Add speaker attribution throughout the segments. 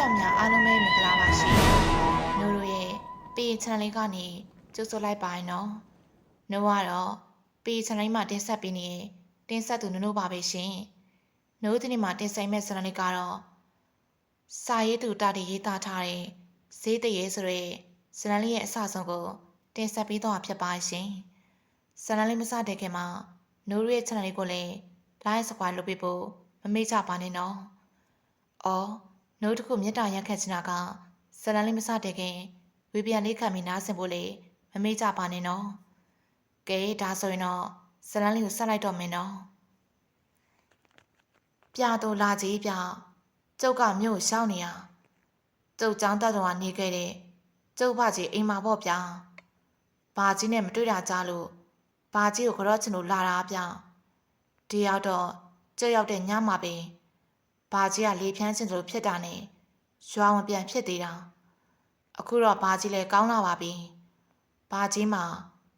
Speaker 1: ကောင်များအားလုံးပဲမင်္ဂလာပါရှင်။နိုးတို့ရဲ့ပေ channel လေးကနေကြိုဆိုလိုက်ပါရင်နော်။နိုးကတော့ပေ channel လေးမှာတင်ဆက်ပေးနေတင်ဆက်သူနိုးနိုးပါပဲရှင်။နိုးဒီနေ့မှာတင်ဆက်မဲ့ဇာတ်လမ်းလေးကတော့စာရေးသူတာတီရေးသားထားတဲ့ဈေးတရေဆိုတဲ့ဇာတ်လမ်းလေးရဲ့အစဆုံးကိုတင်ဆက်ပေးတော့ဖြစ်ပါရှင်။ဇာတ်လမ်းလေးမစတဲ့ခင်မှာနိုးတို့ရဲ့ channel လေးကိုလည်း like subscribe လုပ်ပေးဖို့မမေ့ကြပါနဲ့နော်။အော် နှုတ်တစ်ခုမြတ်တာရက်ခတ်ချင်တာကဇလန်လေးမစတဲ့ခင်ဝေပြန်လေးခံပြီးနားဆင်ဖို့လေမမေ့ကြပါနဲ့နော်ကဲဒါဆိုရင်တော့ဇလန်လေးကိုဆက်လိုက်တော့မင်းနော်ပြတော်လာကြီးပြကျုပ်ကမြို့ရှောင်းနေရကျုပ်ចောင်းတက်တော်ကနေခဲ့တဲ့ကျုပ်ဖကြီးအိမ်မှာပေါ့ဗျာဘာကြီးနဲ့မတွေ့တာကြလို့ဘာကြီးကိုကြော့ချင်လို့လာတာဗျဒီရောက်တော့ကျုပ်ရောက်တဲ့ညမှာပင် ဘာကြီးကလေဖြန်းစင်တို့ဖြစ်တာနဲ့ရွာမပြန်ဖြစ်သေးတာအခုတော့ဘာကြီးလည်းကောင်းလာပါပြီဘာကြီးမှာ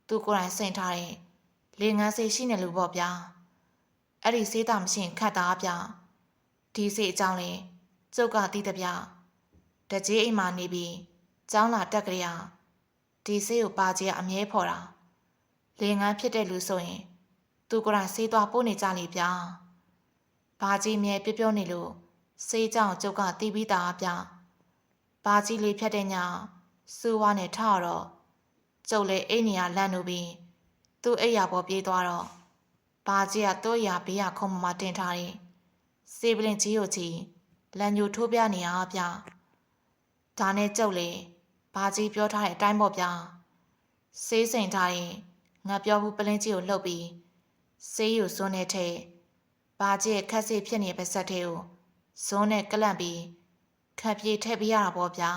Speaker 1: သူ့ကိုယ်တိုင်စိန်ထားတဲ့လေငန်းစိတ်ရှိနေလို့ပေါ့ဗျာအဲ့ဒီစေးတာမရှိရင်ခတ်တာဗျဒီစိတ်အကြောင်းလဲကျုပ်ကသိတဲ့ဗျတကြီးအိမ်မှာနေပြီးကျောင်းလာတက်ကြရဒီစိတ်ကိုဘာကြီးကအမြဲဖော်တာလေငန်းဖြစ်တဲ့လူဆိုရင် သူကိုယ်တိုင်စေးသွားပို့နေကြလေဗျာ ဘာကြီးမြဲပြပြောနေလို့စေးကြောင်ကျုပ်ကတီးပြီးသားဗျဘာကြီးလေးဖြတ်တဲ့ညစူဝါနဲ့ထတော့ကျုပ်လည်းအိမ်နေရလန့်လို့ပြီးသူ့အိယာပေါ်ပြေးသွားတော့ဘာကြီးကသူ့ရာဘေးကခုံမမတင်ထားတယ်စေးပလင်ကြီးကိုကြီးလန်ညိုထိုးပြနေရဗျဒါနဲ့ကျုပ်လေဘာကြီးပြောထားတဲ့အတိုင်းပေါ့ဗျစေးစိန်ထားရင်ငါပြောဘူးပလင်းကြီးကိုလှုပ်ပြီးစေးကိုစွန်းနေထဲ့ ဘာကျက်ခက်စီဖြစ်နေပါစက်သေးကိုဇုံးနဲ့ကလန့်ပြီးခက်ပြေးထည့်ပေးရတာပေါ့ဗျာ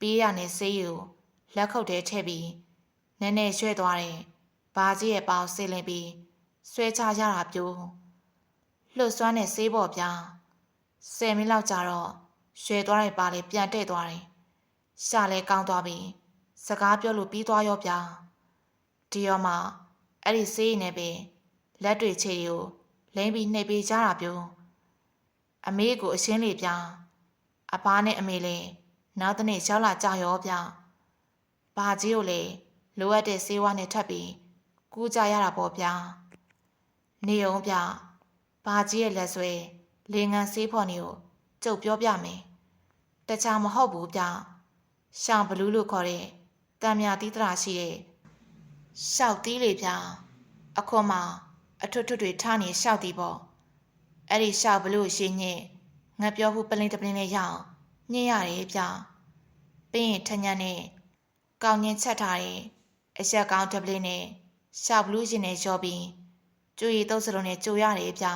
Speaker 1: ပေးရနေဆေးယူလက်ခုပ်ထဲထည့်ပြီးနည်းနည်းရွှဲသွားတယ်ဘာကြီးရဲ့ပေါင်ဆေးလင်းပြီးဆွဲချရတာပြိုးလှုပ်စွမ်းတဲ့ဆေးပေါ့ဗျာဆယ်မိနစ်လောက်ကြာတော့ရွှဲသွားတဲ့ပါလေပြန်တဲ့သွားတယ်ရှာလဲကောင်းသွားပြီးစကားပြောလို့ပြီးသွားရောဗျာဒီရောမှအဲ့ဒီဆေးရည်နဲ့ပဲလက်တွေခြေတွေကို လိမ့်ပြီးနှိပ်ပေးကြတာပြုံးအမေကိုအရှင်းလေပြအဘာနဲ့အမေလည်းနောက်တနေ့ရောက်လာကြရောပြဘာကြီးကိုလေလိုအပ်တဲ့ဆေးဝါးနဲ့ထပ်ပြီးကူးကြရတာပေါ့ဗျာနေအောင်ပြဘာကြီးရဲ့လက်ဆွဲလေငန်းဆေးဖော်နေကိုကျုပ်ပြောပြမယ်တခြားမဟုတ်ဘူးဗျရှောင်းဘလူးလို့ခေါ်တဲ့တံမြာတီးတရာရှိတဲ့ရှောက်တီးလေဗျအခွန်မှာ အထွတ်ထွတ်တွေထားနေရှောက်သည်ပေါ့အဲ့ဒီရှောက်ဘလို့ရှင်းညင်ငါပြောဘူးပလင်းတပလင်းနဲ့ရအောင်ညင်ရတယ်ဗျပြီးရင်ထညံနဲ့ကောင်းငင်းချက်ထားတဲ့အရက်ကောင်းတပလင်းနဲ့ရှောက်ဘလူးရှင်နဲ့ရောပြီးကျူရီတုပ်စလုံးနဲ့ကျူရတယ်ဗျ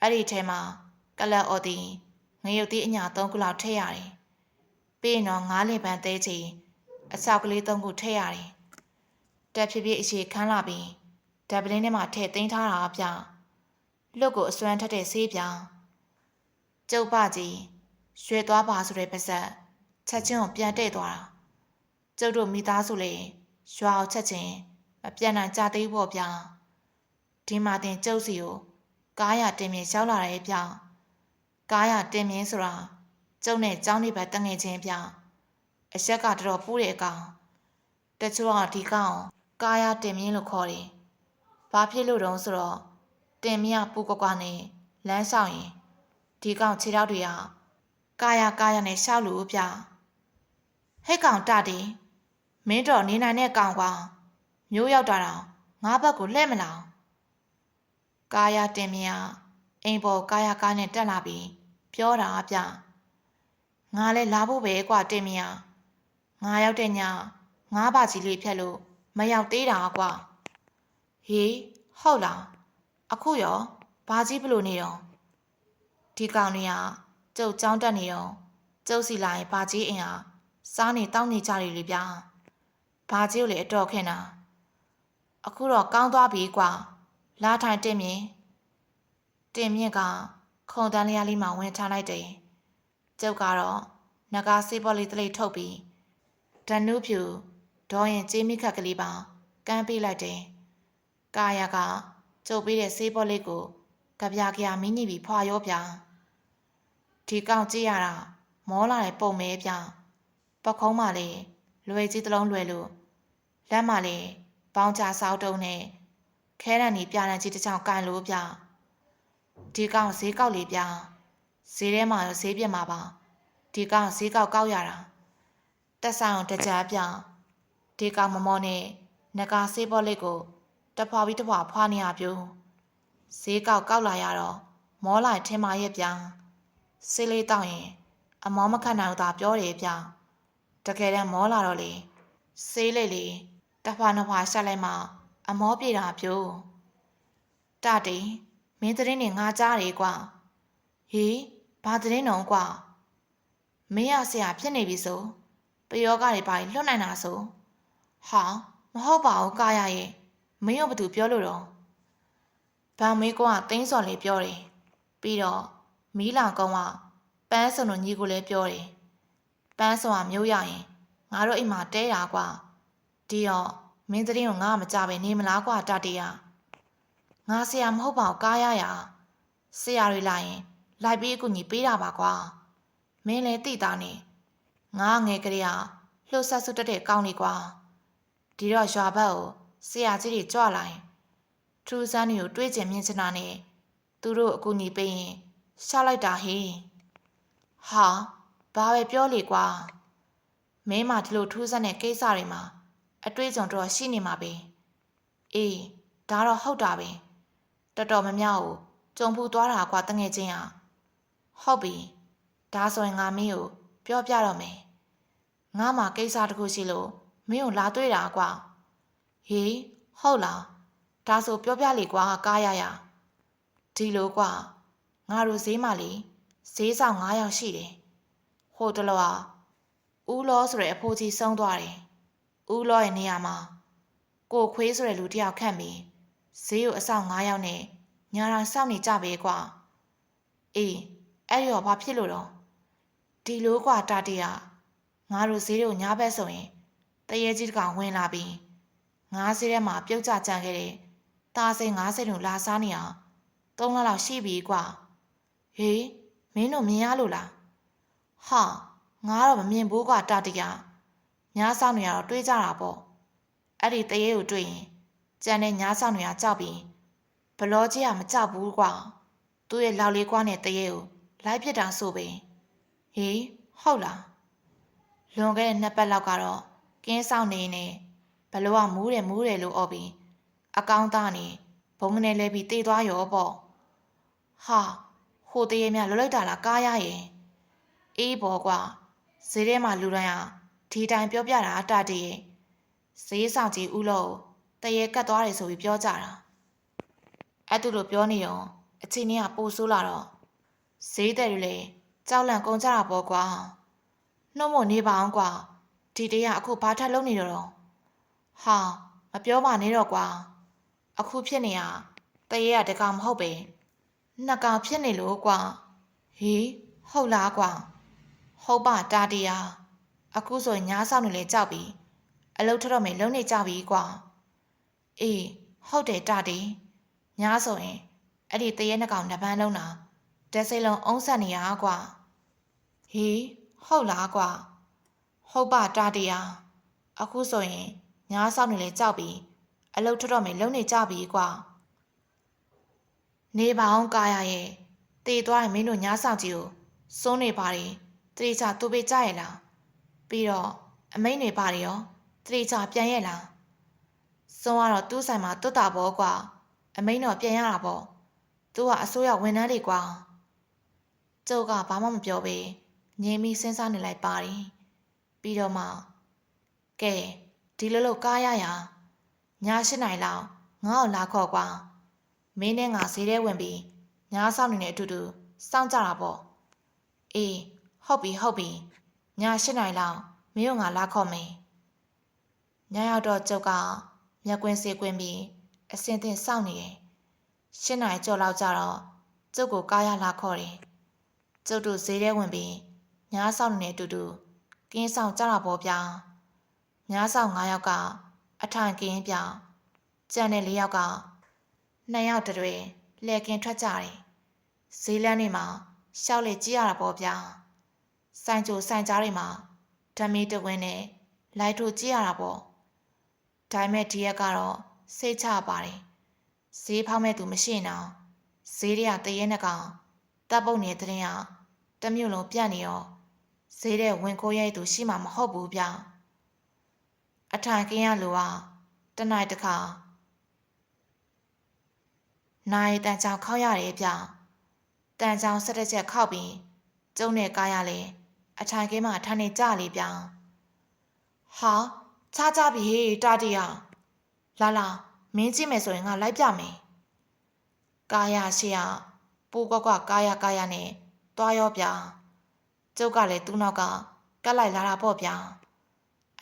Speaker 1: အဲ့ဒီထဲမှာကလတ်အော်သည်ငရုတ်သီးအညာ၃ခုလောက်ထည့်ရတယ်ပြီးရင်တော့ငါးလင်ပန်းသေးချီအဆောက်ကလေး၃ခုထည့်ရတယ်တက်ဖြစ်ဖြစ်အရှိခန်းလာပြီး ဓာတ်ပလင်းထဲမှာထည့်သိမ်းထားတာဗျလွတ်ကိုအစွမ်းထက်တဲ့ဆေးပြကျုပ်ပကြီးရွှေသွားပါဆိုတဲ့ပါဇက်ချက်ချင်းကိုပြန်တဲ့သွားတာကျုပ်တို့မိသားစုလေရွာအောင်ချက်ချင်းမပြန်နိုင်ကြသေးဘောဗျဒီမှာတင်ကျုပ်စီကိုကားရတင်မြင်ရောက်လာတယ်ဗျကားရတင်မြင်ဆိုတာကျုပ်နဲ့ကျောင်းနေပဲတငယ်ချင်းဗျအရက်ကတော်တော်ပူးတဲ့ကောင်တချို့ကဒီကောင်ကားရတင်မြင်လို့ခေါ်တယ် ဘာဖြစ်လို့တုံးဆိုတော့တင်မြပူကွကွနဲ့လမ်းဆောင်ရင်ဒီကောင်ခြေထောက်တွေကကာယကာယနဲ့ရှောက်လို့ပြဟဲ့ကောင်တတယ်မင်းတော်နေနိုင်တဲ့ကောင်ကွာမျိုးရောက်တာတော့ငါးဘက်ကိုလှဲ့မလောင်ကာယတင်မြအိမ်ပေါ်ကာယကားနဲ့တက်လာပြီးပြောတာပြငါလဲလာဖို့ပဲကွာတင်မြငါရောက်တဲ့ညငါးပါကြီးလေးဖြတ်လို့မရောက်သေးတာကွာ ဟေးဟုတ်လားအခုရောဘာကြီးဘလို့နေတော့ဒီကောင်တွေကကျုပ်ကြောင်းတက်နေတော့ကျုပ်စီလာရင်ဘာကြီးအင်ဟာစားနေတောင်းနေကြတယ်လေဗျာဘာကြီးကိုလည်းအတော်ခင်တာအခုတော့ကောင်းသွားပြီကွာလာထိုင်တင်မြင်တင်မြင့်ကခုံတန်းလျားလေးမှဝင်ထားလိုက်တယ်ကျုပ်ကတော့နဂါစေးပေါ်လေးတလိထုတ်ပြီးဓနုဖြူဒေါ်ရင်ကြေးမိခက်ကလေးပါကမ်းပေးလိုက်တယ် ကာယာကကျုပ်ပေးတဲ့ဆေးဘောလေးကိုကြပြကြမင်းနေပြီးဖွာရောပြဒဒီကောင်ကြည့်ရတာမောလာတဲ့ပုံမဲပြပခုံးမလေးလွယ်ကြီးတစ်လုံးလွယ်လို့လက်မလေးပေါင်းချစောက်တုံးနဲ့ခဲရန်ဒီပြရန်ကြီးတစ်ချောင်းကန်လို့ပြဒီကောင်ဈေးကောက်လေးပြဈေးထဲမှာရောဈေးပြမှာပါဒီကောင်ဈေးကောက်ကောက်ရတာတက်ဆောင်တကြားပြဒီကောင်မမောနဲ့နဂါဆေးဘောလေးကို တဖွာပြီးတဖွာဖွာနေရပြုဈေးကောက်ကောက်လာရတော့မောလာထင်မရဲ့ပြဆေးလေးတောက်ရင် အမောမခတ်နိုင်ဘူးသာပြောတယ်ဗျတကယ်တမ်းမောလာတော့လေဆေးလေးလေးတစ်ဖွာနှစ်ဖွာရှက်လိုက်မှအမောပြေတာပြို့တတိမင်းသတင်းနဲ့ငါကြားတယ်ကွာဟေးဘာသတင်းတော့ကွာမင်းရဆရာဖြစ်နေပြီဆိုပယောဂတွေပါလွတ်နိုင်တာဆိုဟာမဟုတ်ပါဘူးကာရရဲ့ မင်းရောဘာသူပြောလို့တော့ဗန်မေးကောကတင်းစော်လေးပြောတယ်ပြီးတော့မီးလောင်ကုန်းကပန်းစုံတို့ညီကိုလည်းပြောတယ်ပန်းစုံကမျိုးရရင်ငါတို့အိမ်မှာတဲတာကွာဒီတော့မင်းသတင်းကိုငါမကြပဲနေမလားကွာတတေးရငါဆရာမဟုတ်ပါဘူးကားရရဆရာတွေလာရင် လိုက်ပြီးအကူညီပေးတာပါကွာမင်းလည်းသိတာနေငါငယ်ကလေးကလှုပ်ဆက်ဆုတက်တဲ့ကောင်းနေကွာဒီတော့ရွာဘက်ကို ဆရာကြီးတွေကြွလာရင်ထူးဆန်းတွေကိုတွေးကျင်မြင်ချင်တာနဲ့သူတို့အကူညီပေးရင်ရှာလိုက်တာဟေးဟာဘာပဲပြောလေကွာမင်းမဒီလိုထူးဆန်းတဲ့ကိစ္စတွေမှာအတွေ့အကြုံတော့ရှိနေမှာပဲအေးဒါတော့ဟုတ်တာပဲတော်တော်များများကိုကြုံဖူးသွားတာကွာတငယ်ချင်းอ่ะဟုတ်ပြီဒါဆိုရင်ငါမင်းကိုပြောပြတော့မယ်ငါမှကိစ္စတစ်ခုရှိလို့မင်းကိုလာတွေ့တာကွာ ဟေးဟုတ်လားဒါဆိုပြောပြလေကွာကားရရဒီလိုကွာငါတို့ဈေးမှလေဈေးဆောင်9ယောက်ရှိတယ်ဟိုတလောကဦးလောဆိုတဲ့အဖိုးကြီးဆုံးသွားတယ်ဦးလောရဲ့နေရာမှာကိုခွေးဆိုတဲ့လူတစ်ယောက်ခန့်ပြီးဈေးကိုအဆောင်9ယောက်နဲ့ညာတော်စောင့်နေကြပဲကွာအေးအဲ့ရောဘာဖြစ်လို့တော့ဒီလိုကွာတာတရငါတို့ဈေးတို့ညာဘက်ဆိုရင်တရေကြီးတကောင်ဝင်လာပြီး ငါးဈေးထဲမှာပြုတ်ကျကြံခဲ့တဲ့တာစိန်90တို့လာစားနေအောင်သုံးလလောက်ရှိပြီကွာဟေးမင်းတို့မြင်ရလို့လားဟာငါတော့မမြင်ဘူးကွာတာတရညားဆောင်နေရတော့တွေးကြတာပေါ့အဲ့ဒီတရေကိုတွေ့ရင်ကြံတဲ့ညားဆောင်နေရကြောက်ပြီးဘလောကြီးကမကြောက်ဘူးကွာသူ့ရဲ့လောက်လေးကွာနဲ့တရေကိုလိုက်ပြစ်တာဆိုပင်ဟေးဟုတ်လားလွန်ခဲ့တဲ့နှစ်ပတ်လောက်ကတော့ကင်းဆောင်နေနေ ဘလောကမူးတယ်မူးတယ်လို့អော်ပြီးအကောင်းသားနေဘုံကနေလဲပြီးတေးသွားရောပေါ့ဟာဟိုတရေမြလွတ်လိုက်တာလားကားရရင်အေးဘောကွာဈေးထဲမှာလူတိုင်းဟာဒီတိုင်ပြောပြတာအတတည်းဈေးဆောင်ကြီးဦးလို့တရေကတ်သွားတယ်ဆိုပြီးပြောကြတာအဲ့သူလိုပြောနေရောအချင်းကြီးကပိုဆိုးလာတော့ဈေးတယ်တွေလည်းကြောက်လန့်ကုန်ကြတာပေါ့ကွာနှုတ်မနေပါအောင်ကွာဒီတရအခုဘာထက်လုံးနေတော့တော့ ဟာမပြောပါနဲ့တော့ကွာအခုဖြစ်နေရတရေကတကောင်မဟုတ်ပဲနှစ်ကောင်ဖြစ်နေလို့ကွာဟေးဟုတ်လားကွာဟုတ်ပါတာတရာအခုဆိုရင်ညားဆောင်နေလေကြောက်ပြီးအလုတ်ထတော့မယ်လုံးနေကြပြီကွာအေးဟုတ်တယ်တာတီညားဆိုရင်အဲ့ဒီတရေနှစ်ကောင်နှစ်ပန်းလုံးတာတက်စိလုံးအုံးဆက်နေရကွာဟေးဟုတ်လားကွာဟုတ်ပါတာတရာအခုဆိုရင် ညားဆောင်နေလေကြောက်ပြီးအလုတ်ထတော့မယ်လုံးနေကြပြီကွာနေပါအောင်ကာရရဲ့တည်သွားရင်မင်းတို့ညားဆောင်ကြီးကိုစိုးနေပါရင်တတိချသူပေးကြရဲ့လားပြီးတော့အမိန်တွေပါရောတတိချပြန်ရဲ့လားစွန်းကတော့သူ့ဆိုင်မှာတွတ်တာပေါ့ကွာအမိန်တော့ပြန်ရတာပေါ့သူကအစိုးရဝန်ထမ်းတွေကွာကျုပ်ကဘာမှမပြောပေငြိမ်ပြီးစဉ်းစားနေလိုက်ပါတယ်ပြီးတော့မှကဲ ဒီလိုလိုကားရရညာ၈နိုင်လောက်ငါ့ကိုလာခေါ်ကွာမင်းနဲ့ငါဈေးထဲဝင်ပြီးညာဆောင်နေတဲ့အတူတူစောင့်ကြတာပေါ့အေးဟုတ်ပြီဟုတ်ပြီည၈နိုင်လောက်မင်းတို့ငါလာခေါ်မယ်ညရောက်တော့ကျုပ်ကမျက်ကွင်းစေကွင်းပြီးအစင်သင်စောင့်နေတယ်၈နိုင်ကြော်လောက်ကြတော့ကျုပ်ကိုကားရလာခေါ်တယ်ကျုပ်တို့ဈေးထဲဝင်ပြီးညာဆောင်နေတဲ့အတူတူကင်းဆောင်ကြတာပေါ့ဗျာ ညာဆောင်၅ယောက်ကအထိုင်ကင်းပြကြံတဲ့၄ယောက်ကနှစ်ယောက်တည်းလှည့်ကင်းထွက်ကြတယ်ဈေးလမ်းတွေမှာရှောက်လေကြည့်ရတာပေါ့ဗျာဆိုင်ချိုဆိုင်ကြားတွေမှာဓမီတဝင်းနဲ့လိုက်ထိုးကြည့်ရတာပေါ့ဒါပေမဲ့ဒီရက်ကတော့စိတ်ချပါတယ်ဈေးဖောက်မဲ့သူမရှိရင်တော့ဈေးတွေကတရဲနှစ်ကောင်တပ်ပုတ်နေတဲ့တဲ့င်းကတစ်မျိုးလုံးပြတ်နေရောဈေးတဲ့ဝင်ခိုးရိုက်သူရှိမှမဟုတ်ဘူးဗျ အထိုင်ကင်းရလူကတနိုင်တစ်ခါနိုင်တန်ချောင်ခောက်ရတယ်ဗျတန်ချောင်ဆက်တစ်ချက်ခောက်ပြီးကျုံနဲ့ကားရလေအထိုင်ကင်းမှာထိုင်နေကြလေဗျဟာချားကြပြီဟေးတာတီယာလာလာမင်းကြည့်မယ်ဆိုရင်ငါလိုက်ပြမယ်ကာယရှိရပူကွက်ကွက်ကာယကာယနဲ့တွားရောဗျာကျုပ်ကလည်းသူ့နောက်ကကတ်လိုက်လာတာပေါ့ဗျာ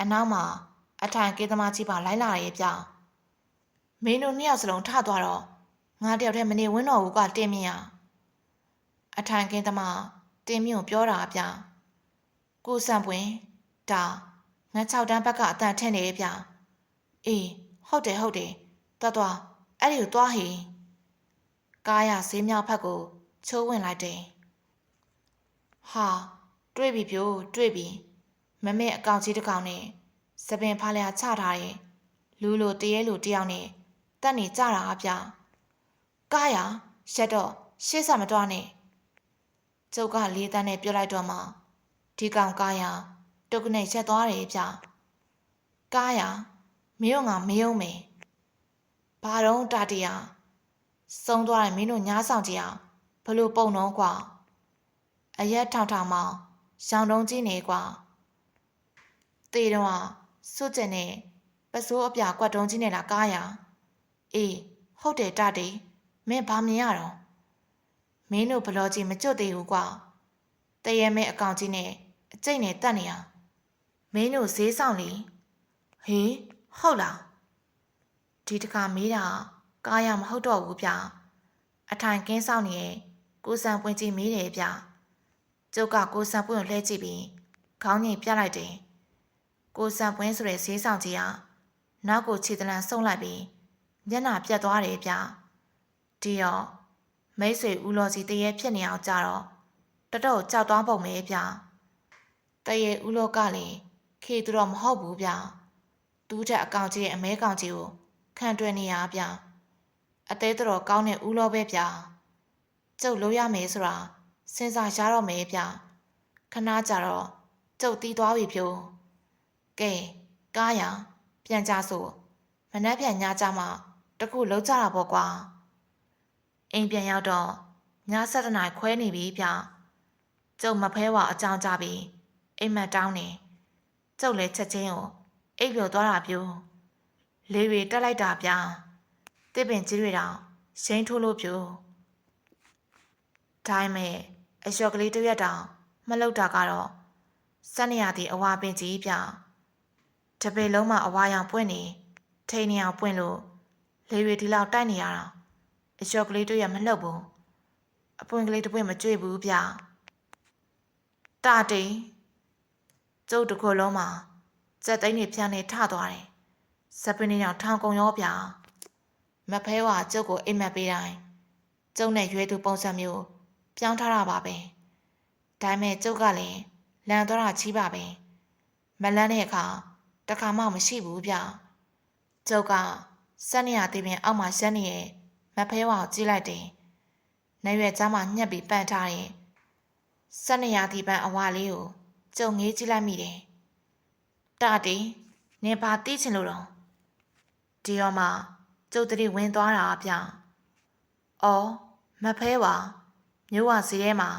Speaker 1: အနောက်မှာ အထိုင်ကေးသမားကြီးပါလိုက်လာရဲ့ဗျာမင်းတို့နှစ်ယောက်စလုံးထသွားတော့ငါတယောက်တည်းမနေဝင်းတော်ဘူးကတင်မြင်ရအထိုင်ကင်းသမားတင်မြင့်ကိုပြောတာဗျာကိုစံပွင့်ဒါငါ6တန်းဘက်ကအတန်ထင်းနေရဲ့ဗျာအေးဟုတ်တယ်ဟုတ်တယ်တော်တော်အဲ့ဒီကိုသွားဟေကားရဈေးမြောက်ဖက်ကိုချိုးဝင်လိုက်တယ်ဟာတွေ့ပြီပြို့တွေ့ပြီမမေအကောင်ကြီးတစ်ကောင်နဲ့ စပင်ဖားလျာချထားတဲ့လူလိုတရေလိုတယောက်နဲ့တက်နေကြတာဗျာကားရရက်တော့ရှေ့ဆက်မတွားနဲ့ကျုပ်ကလေးတန်းနဲ့ပြောလိုက်တော့မှဒီကောင်ကားရတုတ်ကနေရက်သွားတယ်ဗျာကားရမင်းတို့ငါမယုံမေဘာတော့တာတရာစုံသွားတယ်မင်းတို့ညားဆောင်ကြည့်အောင်ဘလို့ပုံတော့ကွာအရက်ထောင်ထောင်မောင်ရောင်တုံးကြီးနေကွာတေတော့ စွတ်ကျင်နဲ့ပစိုးအပြကွက်တုံးကြီးနဲ့လာကားရအေးဟုတ်တယ်တတေမင်းဘာမြင်ရတော့မင်းတို့ဘလောကြီးမကြွသေးဘူးကွာတရေမဲအကောင်ကြီးနဲ့အကျိတ်နဲ့တက်နေရမင်းတို့ဈေးဆောင်လीဟေးဟုတ်လားဒီတခါမေးတာကားရမဟုတ်တော့ဘူးဗျအထိုင်ကင်းဆောင်နေရဲ့ကိုစံပွင့်ကြီးမေးတယ်ဗျကျုပ်ကကိုစံပွင့်ကိုလှည့်ကြည့်ပြီးခေါင်းငိတ်ပြလိုက်တယ် ကိုစံပွင့်ဆိုတဲ့ဈေးဆောင်ကြီးကနောက်ကိုခြေတလန်ဆုံလိုက်ပြီးမျက်နှာပြတ်သွားတယ်ဗျဒီတော့မိတ်ဆွေဦးလော်စီတရေဖြစ်နေအောင်ကြတော့တတော့ကြောက်သွားပုံပဲဗျတရေဦးလော်ကလည်းခေသူတော့မဟုတ်ဘူးဗျတူးတဲ့အကောင်ကြီးရဲ့အမဲကောင်ကြီးကိုခံတွယ်နေရဗျအသေးတော်ကောင်းတဲ့ဦးလောပဲဗျကျုပ်လို့ရမယ်ဆိုတာစဉ်းစားရတော့မယ်ဗျခဏကြတော့ကျုပ်တီးသွားပြီဖြိုး ကဲကားရပြန်ကြဆိုမနှက်ပြန်ညကြမှာတခုလုံးကြတာပေါ့ကွာအိမ်ပြန်ရောက်တော့ည7နာရီခွဲနေပြီဗျကျုပ်မဖဲဝအကြောင်းကြပြီအိမ်မက်တောင်းနေကျုပ်လည်းချက်ချင်းကိုအိပ်ပျော်သွားတာပြိုးလေးတွေတက်လိုက်တာဗျာတစ်ပင်ကြီးတွေတောင်ရှိန်ထိုးလို့ပြိုးဒါမဲ့အလျှော်ကလေးတစ်ရက်တောင်မလောက်တာကတော့စက်နေရသည့်အဝါပင်ကြီးဗျာ တပေလုံးမှာအဝါရောင်ပွင့်နေထိန်နေအောင်ပွင့်လို့လေးတွေဒီလောက်တိုက်နေရတာအလျှော်ကလေးတစ်ရက်မလှုပ်ဘူးအပွင့်ကလေးတစ်ပွင့်မကြွေဘူးဗျာတာတိန်ကျုပ်တစ်ခုလုံးမှာစက်သိန်းတွေဖြန်းနေထသွားတယ်။စပင်းနေအောင်ထောင်ကုန်ရောဗျာ။မဖဲဝါကျုပ်ကိုအိမ်မက်ပေးတိုင်းကျုပ်နဲ့ရွေးသူပုံစံမျိုးပြောင်းထားတာပါပဲ။ဒါပေမဲ့ကျုပ်ကလည်းလန်သွားတာချီးပါပဲ။မလန်းတဲ့အခါ တခါမှမရှိဘူးဗျ။ကျုပ်ကစက်နေရသေးပင်အောက်မှာရှက်နေရဲ့မဖဲဝါကိုကြည့်လိုက်တယ်။နေရွယ်ကြားမှာညှက်ပြီးပန့်ထားတဲ့စက်နေရသေးပန်းအဝါလေးကိုကျုံငေးကြည့်လိုက်မိတယ်တာတီနင်ဘာသိချင်လို့တော့ဒီရောမှကျုပ်တတိဝင်သွားတာဗျ။အော်မဖဲပါမျိုးဝစီထဲမှာ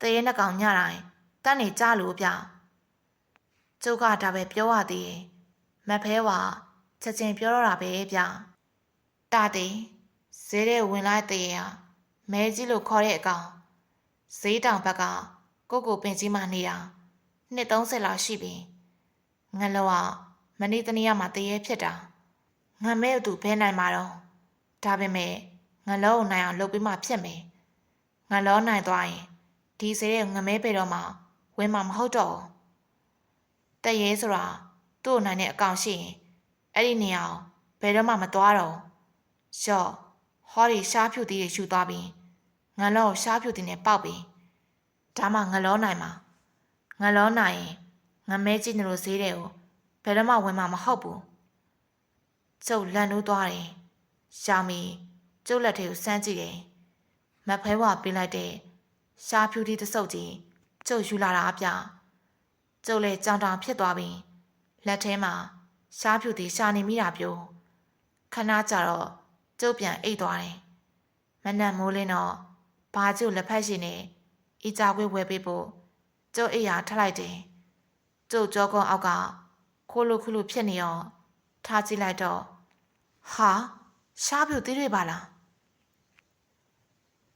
Speaker 1: တရေနှကောင်ညတိုင်းတန်းနေကြလို့ဗျ။ ကျုပ်ကဒါပဲပြောရသေးရဲ့။မဖဲပါချက်ချင်းပြောတော့တာပဲဗျ။တာတီဈေးထဲဝင်လိုက်တရေဟာမဲကြီးလို့ခေါ်တဲ့အကောင်ဈေးတောင်ဘက်ကကိုကိုပင်ကြီးမှနေတာနှစ်30လောက်ရှိပြီ။ငလောကမနေ့တနေ့ကမှတရေဖြစ်တာငမဲသူဘဲနိုင်မှာတော့ဒါပေမဲ့ငလောကိုနိုင်အောင်လုပ်ပြီးမှဖြစ်မယ်ငလောနိုင်သွားရင်ဒီစေတဲ့ငမဲပေတော့မှဝင်မှာမဟုတ်တော့ တရေဆိုတာသူ့နိုင်တဲ့အကောင်ရှိရင်အဲ့ဒီနေရာဘယ်တော့မှမသွားတော့ရှော့ဟောဒီရှားဖြူတီးတွေယူသွားပြီးငလောကိုရှားဖြူတီးနဲ့ပေါက်ပြီးဒါမှငလောနိုင်မှာငလောနိုင်ရင်ငမဲကြည့်နေလို့ဈေးတယ်ကိုဘယ်တော့မှဝင်မှာမဟုတ်ဘူးကျုပ်လန်နိုးသွားတယ်ရှာမီကျုပ်လက်ထဲကိုစမ်းကြည့်တယ်မဖဲဝပေးလိုက်တဲ့ရှားဖြူတီတစ်စုပ်ကြီးကျုပ်ယူလာတာအပြ ကျုပ်လည်းကြောင်တောင်ဖြစ်သွားပြီလက်ထဲမှာရှားဖြူတီရှာနေမိတာပြို့ခဏကြာတော့ကျုပ်ပြန်အိတ်သွားတယ်မနက်မိုးလင်းတော့ဘာကျုပ်လက်ဖက်ရှင်နဲ့အီကြခွေးဝဲပေးဖို့ကျုပ်အိယာထလိုက်တယ်ကျုပ်ကြောကုန်းအောက်ကခိုးလို့ခုလို့ဖြစ်နေရောထားကြည့်လိုက်တော့ဟာရှားဖြူသေးတွေပါလား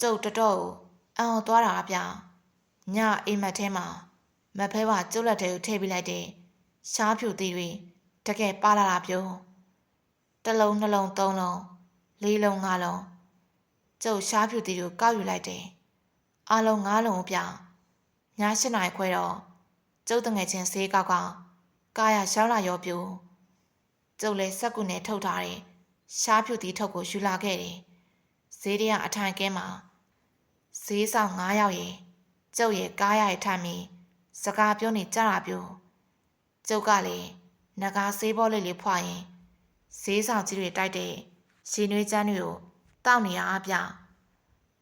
Speaker 1: ကျုပ်တတော်ကိုအံ့ဩသွားတာအပြညအိမ်မက်ထဲမှာ မဖဲကကျုပ်လက်ထဲကိုထည့်ပေးလိုက်တဲ့ရှားဖြူသေးတွေတကယ်ပါလာတာပြုံးတစ်လုံးနှလုံးသုံးလုံးလေးလုံးငါးလုံးကျုပ်ရှားဖြူသေးကိုကောက်ယူလိုက်တယ်အလုံးငါးလုံးကိုပြည၈နာရီခွဲတော့ကျုပ်တငယ်ချင်းဆေးကောက်ကကာရရှောင်းလာရောပြူကျုပ်လည်းစက်ကူနဲ့ထုတ်ထားတဲ့ရှားဖြူသေးထုတ်ကိုယူလာခဲ့တယ်ဈေးတရအထိုင်ကဲမှာဈေးဆောင်9ယောက်ရေကျုပ်ရဲ့ကားရရဲ့ထိုင်ပြီး စကားပြောနေကြတာပြူကျုပ်ကလည်းနဂါဆေးဘောလေးလေးဖွာရင်ဈေးဆောင်ကြီးတွေတိုက်တဲ့ရှင်နွေးချမ်းတွေကိုတောက်နေရအပြ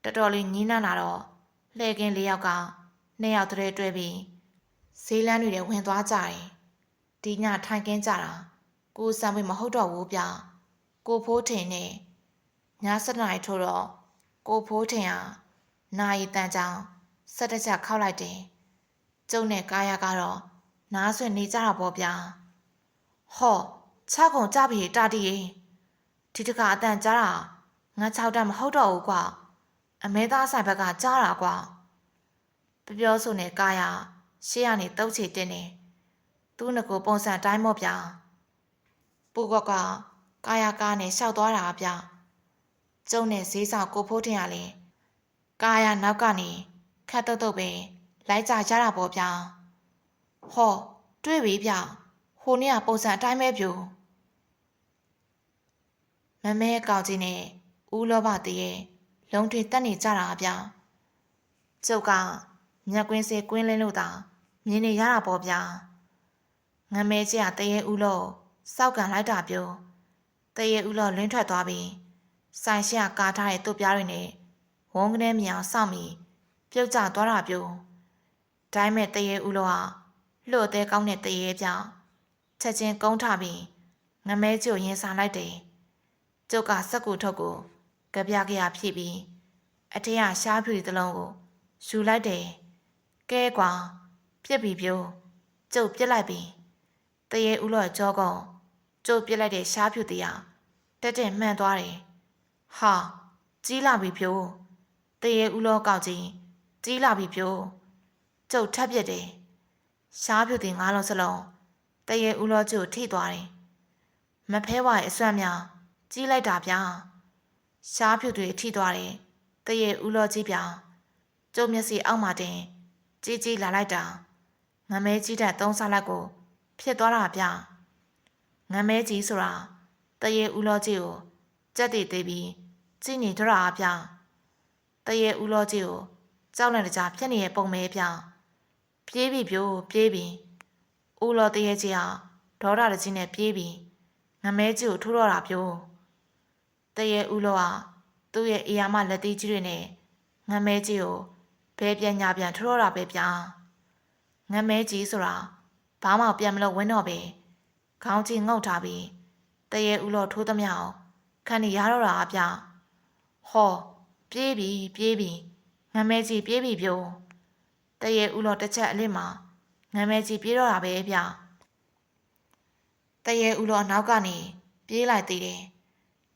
Speaker 1: တော်တော်လေးညင်းနှံ့လာတော့လှဲကင်းလေးယောက်ကနှစ်ယောက်တည်းတွဲပြီးဈေးလန်းတွေထဲဝင်သွားကြတယ်ဒီညထိုင်ကင်းကြတာကိုစံပွေမဟုတ်တော့ဘူးဗျကိုဖိုးထင်နဲ့ည7နာရီထိုးတော့ကိုဖိုးထင်ဟာနာရီတန်ကြောင်ဆက်တချက်ခောက်လိုက်တယ် ကျုံနဲ့ကားရကတော့နားဆွနေကြတာပေါ့ဗျာဟောခြောက်ကုန်ကြပြီတာတီရင်ဒီတကအတန်ကြားတာငါ6တက်မဟုတ်တော့ဘူးကွာအမဲသားဆိုင်ဘက်ကကြားတာကွာပပြောဆိုနေကားရရှေ့ကနေတုတ်ချီတင်းနေသူ့ငကိုပုံစံတိုင်းမော့ဗျာပူကော့ကကာယကားနဲ့ရှောက်သွားတာဗျကျုံနဲ့ဈေးဆောင်ကိုဖိုးတင်ရလဲကာယနောက်ကနေခတ်တုတ်တုတ်ပဲ လိုက်ကြကြတာပေါ့ဗျာဟောတွေ့ပြီဗျဟိုနေ့ကပုံစံအတိုင်းပဲပြူမမဲကောင်ကြီးနဲ့ဦးလောဘတည်းရဲ့လုံထွေတက်နေကြတာဗျကျုပ်ကမြက်ကွင်းစေကွင်းလင်းလို့သာမြင်နေရတာပေါ့ဗျာငမဲကြီးကတရေဦးလို့စောက်ကန်လိုက်တာပြိုတရေဦးလို့လင်းထွက်သွားပြီးဆိုင်ရှိကကာထားတဲ့တုတ်ပြားတွေနဲ့ဝုန်းကနေမြောင်စောင့်ပြီးပြုတ်ကျသွားတာပြို ဒိုင်းမဲ့တရေဦးလို့ဟာလှို့သေးကောင်းတဲ့တရေပြောင်ချက်ချင်းကုန်းထပြီးငမဲကျိုရင်စားလိုက်တယ်ကျုပ်ကစက်ကူထုတ်ကိုကြပြကြရဖြည့်ပြီးအထက်ကရှားဖြူတစ်လုံးကိုယူလိုက်တယ်ကဲကွာပြစ်ပြီးပြိုးကျုပ်ပြစ်လိုက်ပြီးတရေဦးလော့ကြောကောင်ကျုပ်ပြစ်လိုက်တဲ့ရှားဖြူတရားတက်တက်မှန်သွားတယ်ဟာကြီးလာပြီပြိုးတရေဦးလော့ကောက်ကြီးကြီးလာပြီပြိုး ကျုပ်ထပ်ပြစ်တယ်ရှားဖြူတင်ငါးလုံးစလုံးတရေဦးလော့ကျုပ်ထိသွားတယ်မဖဲဝါရဲ့အစွမ်းများကြီးလိုက်တာဗျာရှားဖြူတွေထိသွားတယ်တရေဦးလော့ကြီးဗျာကျုပ်မျက်စိအောက်မှာတင်ကြီးကြီးလာလိုက်တာငမဲကြီးတဲ့သုံးစားလက်ကို ဖြစ်သွားတာဗျငမဲကြီးဆိုတာတရေဦးလောကြီးကိုကြက်တည်သေးပြီးကြည်နေကြတာဗျတရေဦးလောကြီးကိုကြောက်လန့်တကြားဖြစ်နေတဲ့ပုံမဲဗျ ပြေးပြီပြိုးပြေးပြီဦးလောတရေကြီးဟာဒေါ်ရတကြီးနဲ့ပြေးပြီငမဲကြီးကိုထိုးတော့တာပြိုးတရေဦးလောကသူ့ရဲ့အေယာမလက်သေးကြီးတွေနဲ့ငမဲကြီးကိုဘဲပြန်ညာပြန်ထိုးတော့တာပဲဗျာငမဲကြီးဆိုတာဘာမှပြန်မလို့ဝင်းတော့ပဲခေါင်းကြီးငုတ်ထားပြီးတရေဦးလောထိုးသမျှအောင်ခံနေရတော့တာဗျဟော ပြေးပြီပြေးပြီငမဲကြီးပြေးပြီပြိုး တရေဦးလောတစ်ချက်အလစ်မှာငမဲကြီးပြေးတော့တာပဲဗျတရေဦးလောအနောက်ကနေပြေးလိုက်သေးတယ်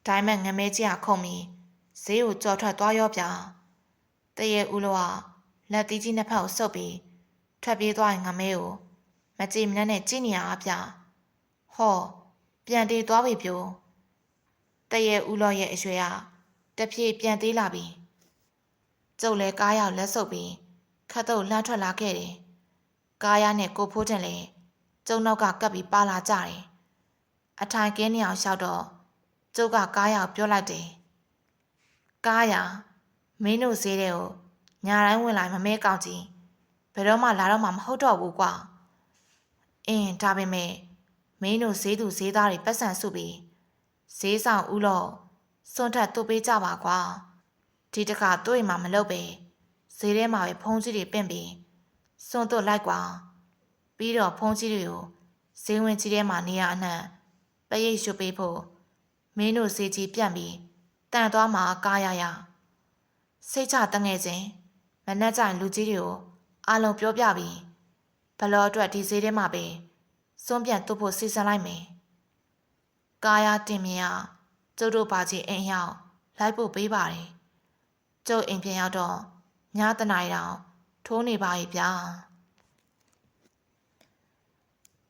Speaker 1: ဒါမှငမဲကြီးကခုံပြီးဈေးကိုကြော်ထွက်သွားရောဗျတရေဦးလောကလက်သီးကြီးနှစ်ဖက်ကိုဆုပ်ပြီးထွက်ပြေးသွားရင်ငမဲကိုမကြည်မနှက်နဲ့ကြည့်နေရအပြဟောပြန်တေးသွားပြီပြိုတရေဦးလောရဲ့အရွယ်ကတဖြည်းပြန်သေးလာပြီကျုပ်လည်းကားရောက်လက်ဆုပ်ပြီး ခတ်တော့လှမ်းထွက်လာခဲ့တယ်ကားရနဲ့ကိုဖိုးတင်လည်းကျုံနောက်ကကပ်ပြီးပါလာကြတယ်အထိုင်ကင်းနေအောင်ရှောက်တော့ကျုပ်ကကားရောက်ပြောလိုက်တယ်ကားရမင်းတို့ဈေးတဲ့ကိုညာတိုင်းဝင်လာမမဲကောက်ကြီးဘယ်တော့မှလာတော့မှမဟုတ်တော့ဘူးကွာအင်းဒါပေမဲ့မင်းတို့ဈေးသူဈေးသားတွေပတ်စံစုပြီးဈေးဆောင်ဦးလို့စွန့်ထက်တုတ်ပေးကြပါကွာဒီတခါတွေ့မှမလုပ်ပဲ ဈေးထဲမှာပဲဖုံးကြီးတွေပင့်ပြီးစွန့်သွတ်လိုက်ကွာပြီးတော့ဖုံးကြီးတွေကိုဈေးဝင်ကြီးထဲမှာနေရအနှံ့ပရိတ်ရွှပေးဖို့မင်းတို့ဈေးကြီးပြန့်ပြီးတန်သွားမှာကားရရစိတ်ချတငယ်ချင်းမနှက်ကြရင်လူကြီးတွေကိုအားလုံးပြောပြပြီးဘလော့အတွက်ဒီဈေးထဲမှာပဲစွန့်ပြန်တုတ်ဖို့စီစဉ်လိုက်မယ်ကားရတင်မြင်ရကျုပ်တို့ပါကြီးအိမ်ရောက်လိုက်ဖို့ပေးပါတယ်ကျုပ်အိမ်ပြန်ရောက်တော့ ညတနာရီတောင်ထိုးနေပါရဲ့ဗျာ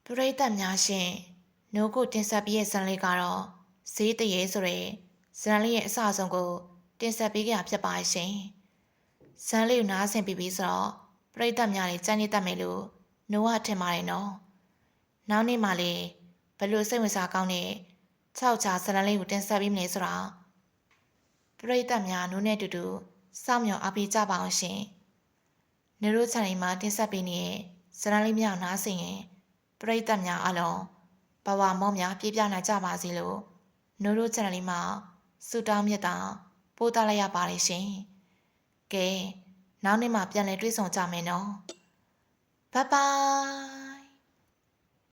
Speaker 1: ပရိသတ်များရှင်နိုးကိုတင်ဆက်ပြီးရဲ့ဇန်လေးကတော့ဈေးတရေဆိုတဲ့ဇန်လေးရဲ့အစအဆုံးကို တင်ဆက်ပေးကြတာဖြစ်ပါရှင်ဇန်လေးကိုနားဆင်ပြီးပြီဆိုတော့ပရိသတ်များတွေကြိုက်နေတတ်မယ်လို့နိုးကထင်ပါတယ်နော်နောက်နေ့မှလည်းဘယ်လိုစိတ်ဝင်စားကောင်းတဲ့၆ချာဇန်လေးကိုတင်ဆက်ပြီးမလဲဆိုတာပရိသတ်များနိုးနဲ့အတူတူ စောင့်မျှော်အားပေးကြပါအောင်ရှင်နေတို့ channel မှာတင်ဆက်ပေးနေတဲ့ဇာတ်လမ်းလေးများကိုနားဆင်ရင်ပရိသတ်များအလုံးဘဝမောများပြည့်ပြနိုင်ကြပါစေလို့နိုးတို့ channel လေးမှာဆုတောင်းမြတ်တာပို့သလိုက်ရပါတယ်ရှင်ကဲနောက်နေ့မှပြန်လည်တွေ့ဆုံကြမယ်နော်ဘိုင်ဘိုင်